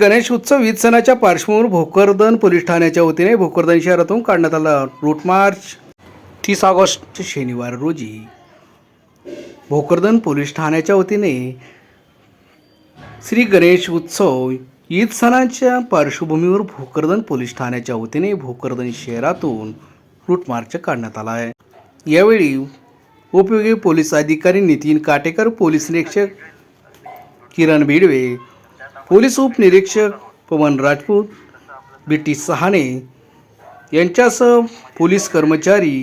गणेश उत्सव वीज सणाच्या पार्श्वभूमीवर भोकरदन पोलीस ठाण्याच्या वतीने भोकरदन शहरातून काढण्यात आला. रूट मार्च तीस ऑगस्ट शनिवार रोजी. भोकरदन पोलीस ठाण्याच्या वतीने श्री गणेश उत्सव ईद सणाच्या पार्श्वभूमीवर भोकरदन पोलीस ठाण्याच्या वतीने भोकरदन शहरातून रूट मार्च काढण्यात आला आहे. यावेळी उपयोगी पोलीस अधिकारी नितीन काटेकर पोलीस निरीक्षक किरण भिडवे पोलीस उपनिरीक्षक पवन राजपूत बी टी सहाणे यांच्यासह पोलीस कर्मचारी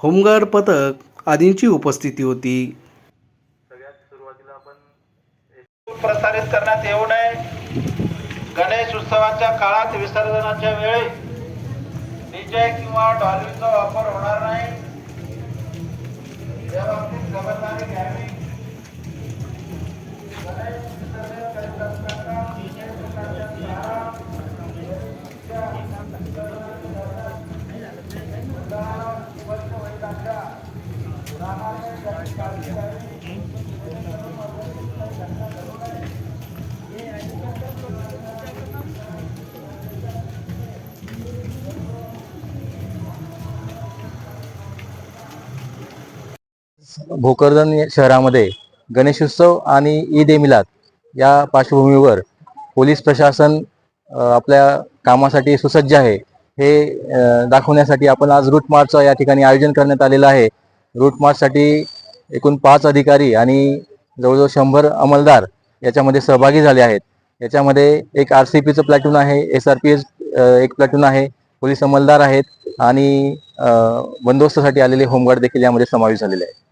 होमगार्ड पथक आदींची उपस्थिती होती. प्रसारित करण्यात येऊ नये. गणेश उत्सवाच्या काळात विसर्जनाच्या वेळी डीजे किंवा डॉल्बीचा वापर होणार नाही. भोकरदन शहरामध्ये गणेशोत्सव आणि ईद ए मिलाद या पार्श्वभूमीवर पोलीस प्रशासन आपल्या कामासाठी सुसज्ज आहे. हे दाखवण्यासाठी आपण आज रूट मार्चचं या ठिकाणी आयोजन करण्यात आलेलं आहे. रूट मार्चसाठी एकूण पाच अधिकारी आणि जवळजवळ शंभर अंमलदार याच्यामध्ये सहभागी झाले आहेत. याच्यामध्ये एक आर सी पीचं प्लॅटून आहे एस आर पी एस एक प्लॅटून आहे पोलीस अंमलदार आहेत आणि बंदोबस्तासाठी आलेले होमगार्ड देखील यामध्ये समावेश झालेले आहे